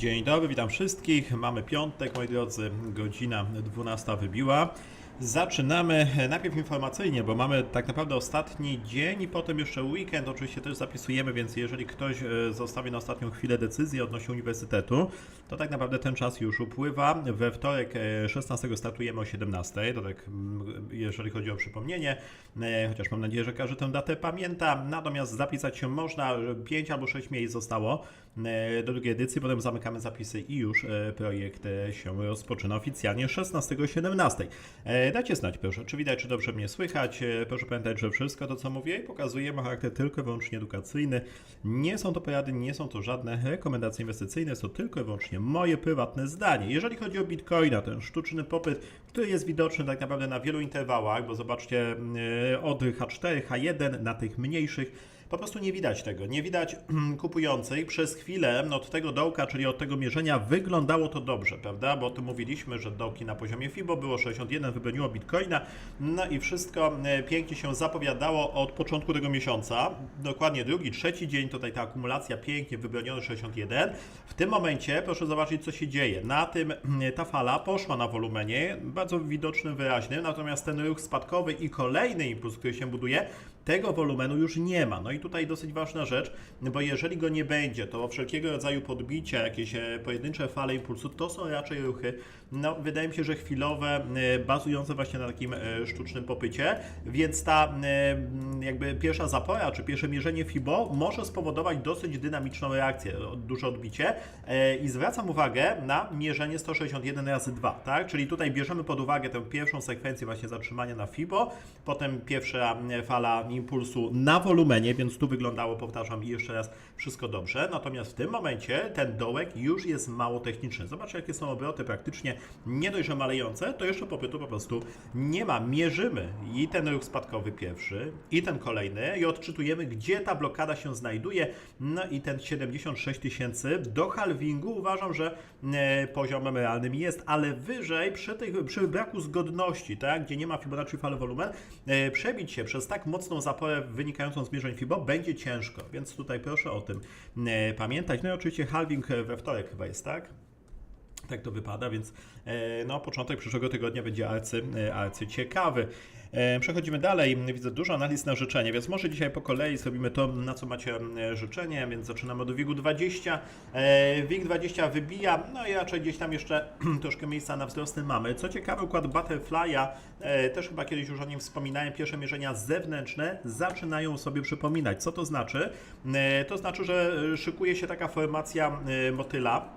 Dzień dobry, witam wszystkich. Mamy piątek, moi drodzy, godzina 12 wybiła. Zaczynamy najpierw informacyjnie, bo mamy tak naprawdę ostatni dzień i potem jeszcze weekend. Oczywiście też zapisujemy, więc jeżeli ktoś e, zostawi na ostatnią chwilę decyzję odnośnie uniwersytetu, to tak naprawdę ten czas już upływa. We wtorek e, 16 startujemy o 17. To tak, jeżeli chodzi o przypomnienie, e, chociaż mam nadzieję, że każdy tę datę pamięta. Natomiast zapisać się można, 5 albo 6 miejsc zostało e, do drugiej edycji, potem zamykamy zapisy i już e, projekt e, się rozpoczyna oficjalnie 16-17. Dajcie znać proszę, czy widać, czy dobrze mnie słychać. E, Proszę pamiętać, że wszystko to, co mówię, pokazuje ma charakter tylko i wyłącznie edukacyjny. Nie są to porady, nie są to żadne rekomendacje inwestycyjne, jest to tylko i wyłącznie moje prywatne zdanie. Jeżeli chodzi o Bitcoina, ten sztuczny popyt, który jest widoczny tak naprawdę na wielu interwałach, bo zobaczcie e, od H4, H1 na tych mniejszych, po prostu nie widać tego. Nie widać kupujących. Przez chwilę no, od tego dołka, czyli od tego mierzenia, wyglądało to dobrze, prawda? Bo tym mówiliśmy, że dołki na poziomie FIBO było 61, wybroniło Bitcoina. No i wszystko e, pięknie się zapowiadało od początku tego miesiąca. Dokładnie drugi, trzeci dzień, tutaj ta akumulacja pięknie wybroniony 61. W tym momencie proszę zobaczyć, co się dzieje. Na tym mm, ta fala poszła na wolumenie, bardzo widocznym, wyraźnym, natomiast ten ruch spadkowy i kolejny impuls, który się buduje, tego wolumenu już nie ma. No i tutaj dosyć ważna rzecz, bo jeżeli go nie będzie, to wszelkiego rodzaju podbicia, jakieś e, pojedyncze fale impulsu, to są raczej ruchy, no wydaje mi się, że chwilowe, e, bazujące właśnie na takim e, sztucznym popycie, więc ta jakby pierwsza zapora, czy pierwsze mierzenie FIBO może spowodować dosyć dynamiczną reakcję, duże odbicie i zwracam uwagę na mierzenie 161 razy 2, tak? Czyli tutaj bierzemy pod uwagę tę pierwszą sekwencję właśnie zatrzymania na FIBO, potem pierwsza fala impulsu na wolumenie, więc tu wyglądało, powtarzam i jeszcze raz, wszystko dobrze. Natomiast w tym momencie ten dołek już jest mało techniczny. Zobaczcie, jakie są obroty praktycznie nie dość, że malejące, to jeszcze popytu po prostu nie ma. Mierzymy i ten ruch spadkowy pierwszy, i ten kolejny, i odczytujemy, gdzie ta blokada się znajduje. No i ten 76 tysięcy do halvingu uważam, że e, poziomem realnym jest, ale wyżej przy, tych, przy braku zgodności, tak, gdzie nie ma Fibonacci wolumen, e, przebić się przez tak mocną zaporę wynikającą z mierzeń FIBO będzie ciężko, więc tutaj proszę o tym e, pamiętać. No i oczywiście halving we wtorek chyba jest, tak? Tak to wypada, więc e, no, początek przyszłego tygodnia będzie arcy, e, arcy ciekawy. E, Przechodzimy dalej. Widzę dużo analiz na życzenie, więc może dzisiaj po kolei zrobimy to, na co macie e, życzenie, więc zaczynamy od WIG 20. E, WIG 20 wybija, no i raczej gdzieś tam jeszcze troszkę miejsca na wzrosty mamy. Co ciekawe, układ Butterfly'a, e, też chyba kiedyś już o nim wspominałem, pierwsze mierzenia zewnętrzne zaczynają sobie przypominać. Co to znaczy? To znaczy, że szykuje się taka formacja motyla,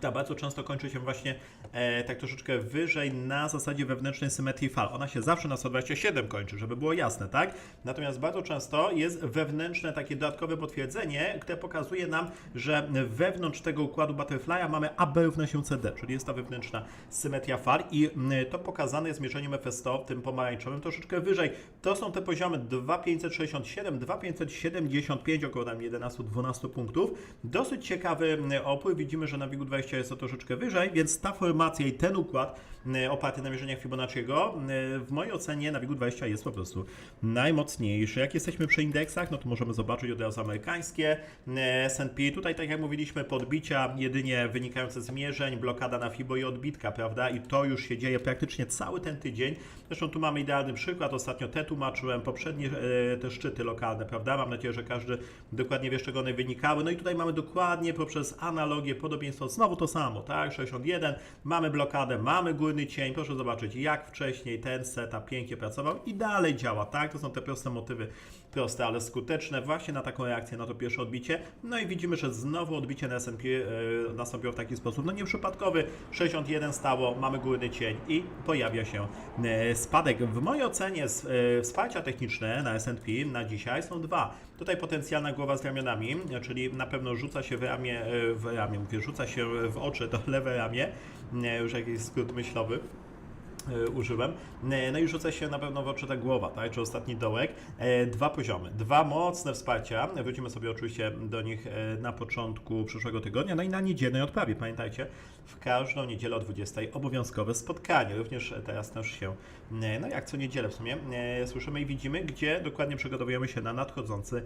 ta bardzo często kończy się właśnie e, tak troszeczkę wyżej na zasadzie wewnętrznej symetrii fal. Ona się zawsze na 127 kończy, żeby było jasne, tak? Natomiast bardzo często jest wewnętrzne takie dodatkowe potwierdzenie, które pokazuje nam, że wewnątrz tego układu Butterfly'a mamy AB równa się CD, czyli jest ta wewnętrzna symetria fal i mm, to pokazane jest mierzeniem FS100, tym pomarańczowym, troszeczkę wyżej. To są te poziomy 2567, 2575, około tam 11-12 punktów. Dosyć ciekawy mm, opór. Widzimy, że na WIG 20 jest to troszeczkę wyżej, więc ta formacja i ten układ mm, oparty na mierzeniach Fibonacciego mm, w mojej ocenie na WIG 20 jest po prostu najmocniejszy. Jak jesteśmy przy indeksach, no to możemy zobaczyć od razu amerykańskie mm, S&P. Tutaj, tak jak mówiliśmy, podbicia jedynie wynikające z mierzeń, blokada na FIBO i odbitka, prawda? I to już się dzieje praktycznie cały ten tydzień. Zresztą tu mamy idealny przykład. Ostatnio te tłumaczyłem, poprzednie e, te szczyty lokalne, prawda? Mam nadzieję, że każdy dokładnie wie, z czego one wynikały. No i tutaj mamy dokładnie poprzez analogię, podobieństwo, znowu to samo, tak? 61, mamy blokadę, mamy górny cień. Proszę zobaczyć, jak wcześniej ten setup pięknie pracował i dalej działa, tak? To są te proste motywy, proste, ale skuteczne właśnie na taką reakcję, na to pierwsze odbicie. No i widzimy, że znowu odbicie na S&P e, nastąpiło w taki sposób, no nieprzypadkowy. 61 stało, mamy górny cień i pojawia się e, spadek. W mojej ocenie e, wsparcia techniczne na S&P na dzisiaj są dwa. Tutaj potencjalna głowa z ramionami, czyli na pewno rzuca się w ramię, e, w ramię, mówię, rzuca się w oczy to lewe ramię, e, już jakiś skrót myślowy. E, użyłem. E, No i rzuca się na pewno w oczy ta głowa, tak? Czy ostatni dołek. E, Dwa poziomy, dwa mocne wsparcia. Wrócimy sobie oczywiście do nich na początku przyszłego tygodnia. No i na niedzielnej odprawie. Pamiętajcie, w każdą niedzielę o 20 obowiązkowe spotkanie. Również teraz też się, no jak co niedzielę w sumie, słyszymy i widzimy, gdzie dokładnie przygotowujemy się na nadchodzący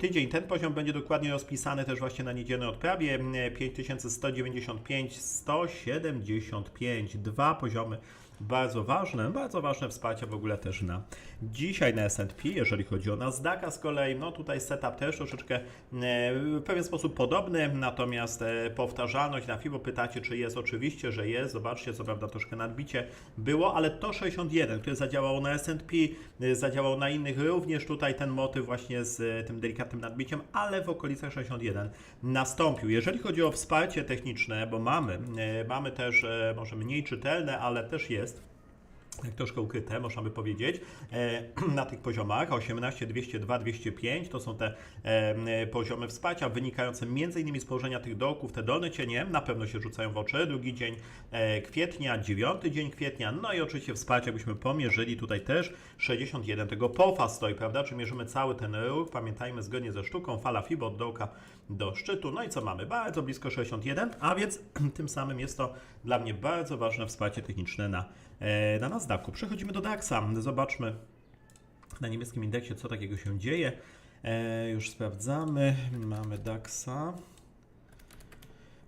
tydzień. Ten poziom będzie dokładnie rozpisany też właśnie na niedzielnej odprawie. E, 5195, 175, dwa poziomy bardzo ważne, bardzo ważne wsparcie w ogóle też na dzisiaj na S&P, jeżeli chodzi o Nasdaqa z kolei, no tutaj setup też troszeczkę e, w pewien sposób podobny, natomiast e, powtarzalność na FIBO. Pytacie, czy jest, oczywiście, że jest, zobaczcie, co prawda troszkę nadbicie było, ale to 61, które zadziałało na S&P, e, zadziałało na innych, również tutaj ten motyw właśnie z tym delikatnym nadbiciem, ale w okolicach 61 nastąpił. Jeżeli chodzi o wsparcie techniczne, bo mamy, mamy też może mniej czytelne, ale też jest, troszkę ukryte, można by powiedzieć, e, na tych poziomach 18, 202, 205 to są te e, poziomy wsparcia wynikające m.in. z położenia tych dołków. Te dolne cienie na pewno się rzucają w oczy. Drugi dzień e, kwietnia, dziewiąty dzień kwietnia, no i oczywiście wsparcie, jakbyśmy pomierzyli tutaj też 61 tego pofa stoi, prawda? Czy mierzymy cały ten ruch? Pamiętajmy, zgodnie ze sztuką, fala FIBO od dołka do szczytu. No i co mamy? Bardzo blisko 61, a więc tym samym jest to dla mnie bardzo ważne wsparcie techniczne na, na Przechodzimy do DAXa. Zobaczmy na niemieckim indeksie, co takiego się dzieje. E, już sprawdzamy. Mamy DAXa.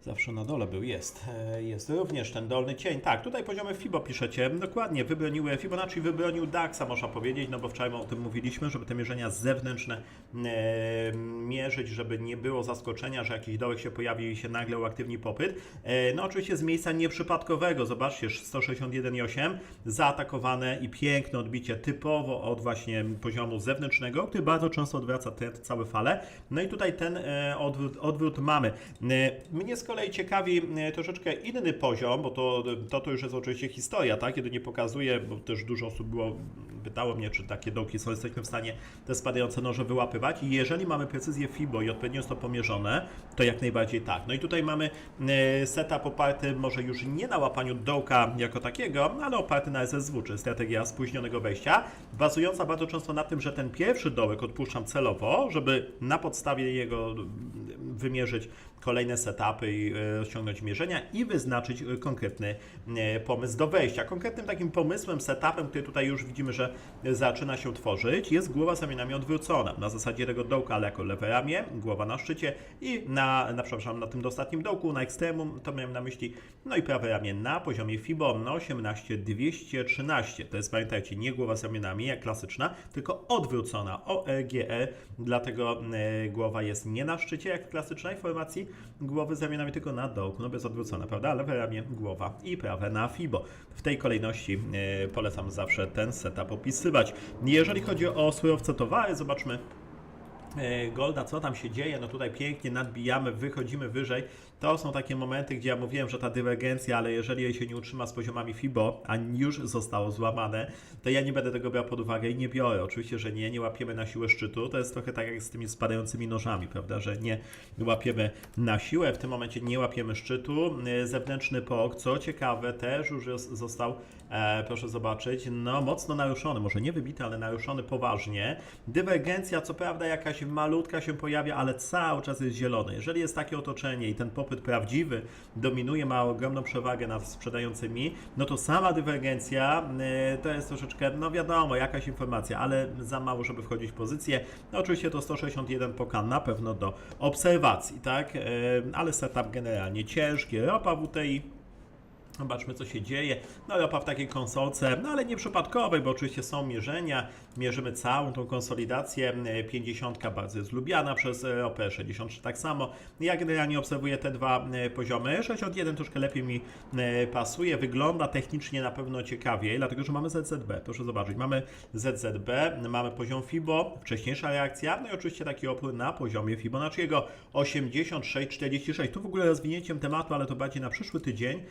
Zawsze na dole był, jest. E, Jest również ten dolny cień. Tak, tutaj poziomy FIBO piszecie. Dokładnie, wybroniły Fibonacci wybronił DAXa, można powiedzieć, no bo wczoraj o tym mówiliśmy, żeby te mierzenia zewnętrzne e, mierzyć, żeby nie było zaskoczenia, że jakiś dołek się pojawi i się nagle uaktywni popyt. E, no oczywiście z miejsca nieprzypadkowego, zobaczcie, 161,8 zaatakowane i piękne odbicie typowo od właśnie poziomu zewnętrznego, który bardzo często odwraca te całe fale. No i tutaj ten e, odwrót, odwrót mamy. E, Mnie z kolei ciekawi e, troszeczkę inny poziom, bo to, to, to już jest oczywiście historia, tak? Kiedy nie pokazuje, bo też dużo osób było, pytało mnie, czy takie dołki są, jesteśmy w stanie te spadające noże wyłapywać i jeżeli mamy precyzję FIBO i odpowiednio jest to pomierzone, to jak najbardziej tak. No i tutaj mamy e, setup oparty może już nie na łapaniu dołka jako takiego, ale oparty na SSW, czyli strategia spóźnionego wejścia, bazująca bardzo często na tym, że ten pierwszy dołek odpuszczam celowo, żeby na podstawie jego mm, wymierzyć kolejne setupy i e, osiągnąć mierzenia i wyznaczyć e, konkretny e, pomysł do wejścia. Konkretnym takim pomysłem, setupem, który tutaj już widzimy, że zaczyna się tworzyć, jest głowa z ramionami odwrócona. Na zasadzie tego dołka, ale jako lewe ramię, głowa na szczycie i na, na, przepraszam, na tym ostatnim dołku, na ekstremum, to miałem na myśli, no i prawe ramię na poziomie FIBO no 18 213. To jest, pamiętajcie, nie głowa z ramionami, jak klasyczna, tylko odwrócona, OEGE, dlatego głowa jest nie na szczycie, jak klasycznej formacji, głowy z ramionami tylko na dołku, no bez odwrócona, prawda? Lewe ramię, głowa i prawe na FIBO. W tej kolejności e, polecam zawsze ten setup opisywać. Jeżeli chodzi o surowce towary, zobaczmy e, Golda, co tam się dzieje? No tutaj pięknie nadbijamy, wychodzimy wyżej. To są takie momenty, gdzie ja mówiłem, że ta dywergencja, ale jeżeli jej się nie utrzyma z poziomami FIBO, a już zostało złamane, to ja nie będę tego brał pod uwagę i nie biorę. Oczywiście, że nie, nie łapiemy na siłę szczytu. To jest trochę tak jak z tymi spadającymi nożami, prawda, że nie łapiemy na siłę. W tym momencie nie łapiemy szczytu. E, Zewnętrzny POK, co ciekawe, też już został, e, proszę zobaczyć, no mocno naruszony. Może nie wybity, ale naruszony poważnie. Dywergencja, co prawda, jakaś malutka się pojawia, ale cały czas jest zielony. Jeżeli jest takie otoczenie i ten popyt prawdziwy dominuje, ma ogromną przewagę nad sprzedającymi, no to sama dywergencja e, to jest troszeczkę, no wiadomo, jakaś informacja, ale za mało, żeby wchodzić w pozycję. No oczywiście to 161 poka na pewno do obserwacji, tak? E, Ale setup generalnie ciężki. Ropa WTI Zobaczmy, co się dzieje. No ropa w takiej konsolce, no ale nie przypadkowej, bo oczywiście są mierzenia. Mierzymy całą tą konsolidację. E, 50 bardzo jest lubiana przez e, ropę, 63 tak samo. Ja generalnie obserwuję te dwa e, poziomy. 61 troszkę lepiej mi e, pasuje. Wygląda technicznie na pewno ciekawiej, dlatego że mamy ZZB. Proszę zobaczyć, mamy ZZB, mamy poziom FIBO, wcześniejsza reakcja, no i oczywiście taki opór na poziomie Fibonacciego 86,46. Tu w ogóle rozwinięciem tematu, ale to bardziej na przyszły tydzień.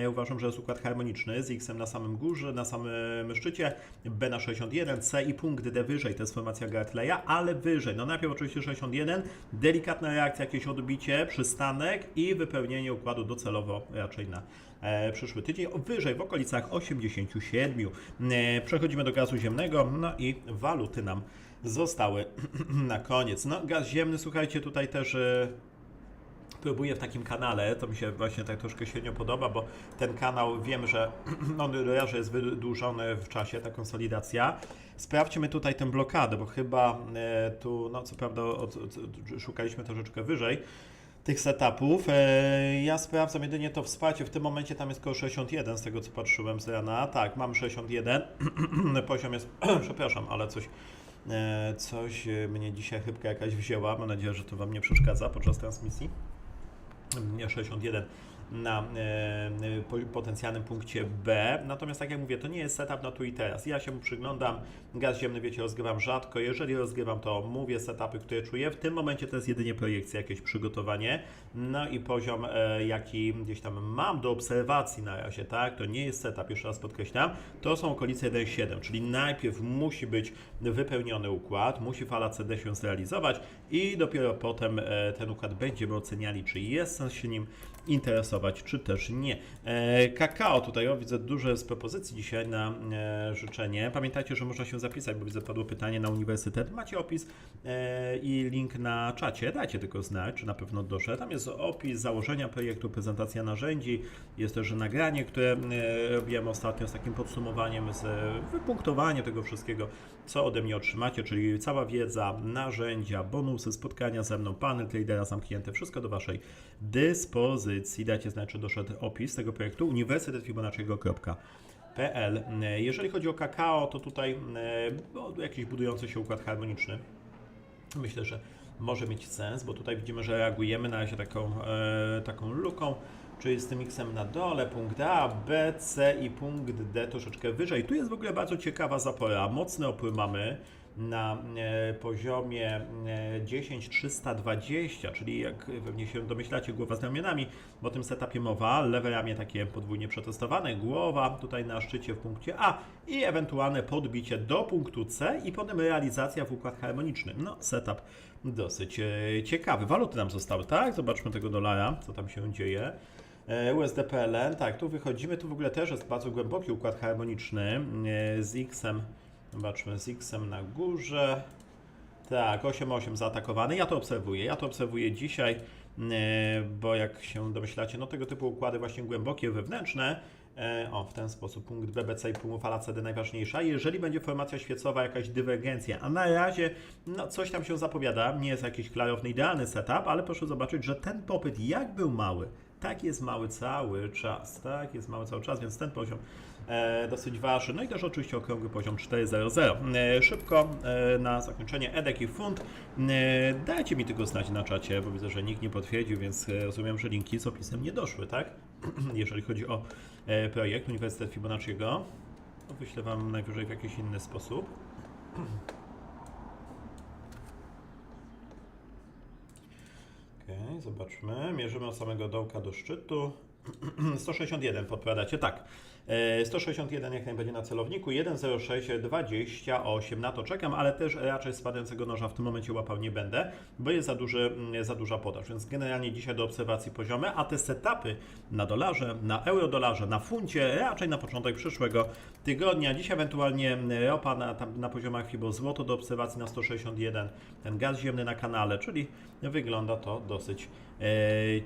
E, Uważam, że jest układ harmoniczny z X na samym górze, na samym szczycie, B na 61, C i punkt D wyżej, to jest formacja Gartleya, ale wyżej. No najpierw oczywiście 61, delikatna reakcja, jakieś odbicie, przystanek i wypełnienie układu docelowo raczej na e, przyszły tydzień, wyżej w okolicach 87. E, Przechodzimy do gazu ziemnego, no i waluty nam zostały na koniec. No gaz ziemny, słuchajcie, tutaj też... e, próbuję w takim kanale, to mi się właśnie tak troszkę średnio podoba, bo ten kanał wiem, że on raz, że jest wydłużony w czasie, ta konsolidacja. Sprawdźmy tutaj tę blokadę, bo chyba e, tu, no co prawda od, od, szukaliśmy troszeczkę wyżej tych setupów. E, ja sprawdzam jedynie to wsparcie, w tym momencie tam jest koło 61 z tego co patrzyłem z rana. Tak, mam 61, poziom jest, przepraszam, ale coś e, coś mnie dzisiaj chybka jakaś wzięła. Mam nadzieję, że to Wam nie przeszkadza podczas transmisji. Nie, 61 na e, po, potencjalnym punkcie B. Natomiast tak jak mówię, to nie jest setup na tu i teraz. Ja się przyglądam, gaz ziemny, wiecie, rozgrywam rzadko. Jeżeli rozgrywam, to mówię setupy, które czuję. W tym momencie to jest jedynie projekcja, jakieś przygotowanie. No i poziom, e, jaki gdzieś tam mam do obserwacji na razie, tak? To nie jest setup, jeszcze raz podkreślam. To są okolice 1.7, czyli najpierw musi być wypełniony układ, musi fala CD się zrealizować i dopiero potem e, ten układ będziemy oceniali, czy jest sens się nim interesować, czy też nie. E, kakao tutaj, o widzę dużo jest propozycji dzisiaj na e, życzenie. Pamiętajcie, że można się zapisać, bo widzę padło pytanie na uniwersytet. Macie opis e, i link na czacie. Dajcie tylko znać, czy na pewno doszedł. Tam jest opis założenia projektu, prezentacja narzędzi. Jest też nagranie, które robiłem ostatnio z takim podsumowaniem, z wypunktowaniem tego wszystkiego, co ode mnie otrzymacie, czyli cała wiedza, narzędzia, bonusy, spotkania ze mną, panel tradera zamknięte, wszystko do Waszej dyspozycji. Dajcie znać, czy doszedł opis tego projektu uniwersytetfibonacciego.pl Jeżeli chodzi o kakao, to tutaj e, no, jakiś budujący się układ harmoniczny. Myślę, że może mieć sens, bo tutaj widzimy, że reagujemy na razie taką, e, taką luką, czyli z tym X-em na dole, punkt A, B, C i punkt D troszeczkę wyżej. Tu jest w ogóle bardzo ciekawa zapora. Mocny opór mamy na e, poziomie e, 10320, czyli jak pewnie się domyślacie, głowa z ramionami, bo o tym setupie mowa, lewe ramię takie podwójnie przetestowane, głowa tutaj na szczycie w punkcie A i ewentualne podbicie do punktu C i potem realizacja w układ harmoniczny. No, setup dosyć e, ciekawy. Waluty nam zostały, tak? Zobaczmy tego dolara, co tam się dzieje. E, USD PLN, tak, tu wychodzimy, tu w ogóle też jest bardzo głęboki układ harmoniczny e, z X-em, zobaczmy, z X-em na górze, tak, 8-8 zaatakowany, ja to obserwuję, ja to obserwuję dzisiaj, e, bo jak się domyślacie, no tego typu układy właśnie głębokie, wewnętrzne, e, o, w ten sposób punkt BBC i punkt fala CD najważniejsza. Jeżeli będzie formacja świecowa, jakaś dywergencja, a na razie no, coś tam się zapowiada, nie jest jakiś klarowny, idealny setup, ale proszę zobaczyć, że ten popyt jak był mały, tak jest mały cały czas, tak jest mały cały czas, więc ten poziom dosyć ważny. No i też oczywiście okrągły poziom 4.00. E, szybko e, na zakończenie Edek i Fund. E, dajcie mi tylko znać na czacie, bo widzę, że nikt nie potwierdził, więc e, rozumiem, że linki z opisem nie doszły, tak? Jeżeli chodzi o e, projekt Uniwersytet Fibonacciego, wyślę Wam najwyżej w jakiś inny sposób. Okej, zobaczmy. Mierzymy od samego dołka do szczytu. 161 podpowiadacie, tak. E, 161 jak najbardziej na celowniku, 10628 na to czekam, ale też raczej spadającego noża w tym momencie łapał nie będę, bo jest za, duży, mm, za duża podaż, więc generalnie dzisiaj do obserwacji poziomy, a te setupy na dolarze, na eurodolarze, na funcie raczej na początek przyszłego tygodnia. Dziś ewentualnie ropa na, tam, na poziomach FIBO, złoto do obserwacji na 161, ten gaz ziemny na kanale, czyli wygląda to dosyć e,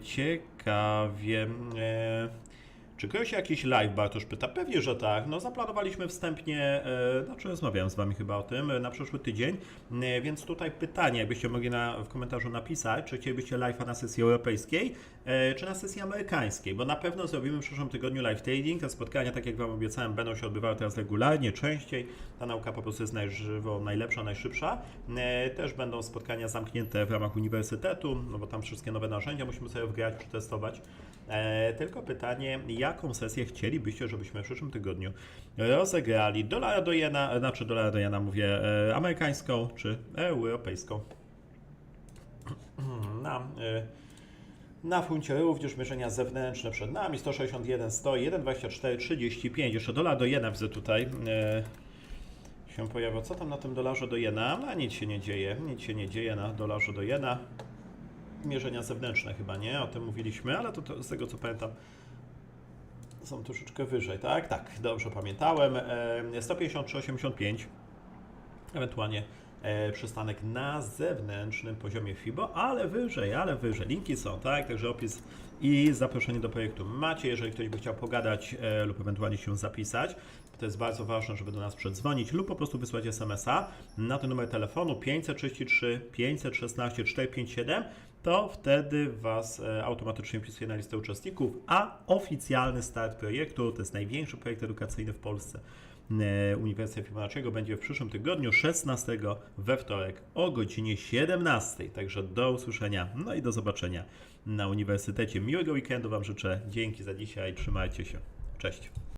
ciekawie. E, czy kryje się jakiś live, Bartosz pyta? Pewnie, że tak. No zaplanowaliśmy wstępnie, e, znaczy rozmawiałem z Wami chyba o tym, e, na przyszły tydzień, e, więc tutaj pytanie, jakbyście mogli na, w komentarzu napisać, czy chcielibyście live'a na sesji europejskiej, czy na sesji amerykańskiej, bo na pewno zrobimy w przyszłym tygodniu live trading, te spotkania, tak jak Wam obiecałem, będą się odbywały teraz regularnie, częściej, ta nauka po prostu jest najżywo, najlepsza, najszybsza. Też będą spotkania zamknięte w ramach uniwersytetu, no bo tam wszystkie nowe narzędzia musimy sobie wgrać, przetestować. E, tylko pytanie, jaką sesję chcielibyście, żebyśmy w przyszłym tygodniu rozegrali? Dolara do jena, znaczy dolara do jena mówię, e, amerykańską czy europejską? Na, e, na funcie również mierzenia zewnętrzne przed nami 161, 101, 24, 35. Jeszcze dolar do jena widzę tutaj. Się pojawiło. Co tam na tym dolarze do jena? A nic się nie dzieje. Nic się nie dzieje na dolarze do jena. Mierzenia zewnętrzne chyba, nie? O tym mówiliśmy, ale to, to z tego co pamiętam są troszeczkę wyżej, tak? Tak, dobrze pamiętałem. E, 153,85 ewentualnie e, przystanek na zewnętrznym poziomie FIBO, ale wyżej, ale wyżej. Linki są, tak? Także opis i zaproszenie do projektu macie. Jeżeli ktoś by chciał pogadać e, lub ewentualnie się zapisać, to jest bardzo ważne, żeby do nas przedzwonić lub po prostu wysłać SMS-a na ten numer telefonu 533 516 457 to wtedy Was e, automatycznie wpisuje na listę uczestników, a oficjalny start projektu, to jest największy projekt edukacyjny w Polsce, e, Uniwersytet Fibonacciego będzie w przyszłym tygodniu, 16 we wtorek o godzinie 17. Także do usłyszenia, no i do zobaczenia na Uniwersytecie. Miłego weekendu Wam życzę. Dzięki za dzisiaj, trzymajcie się. Cześć.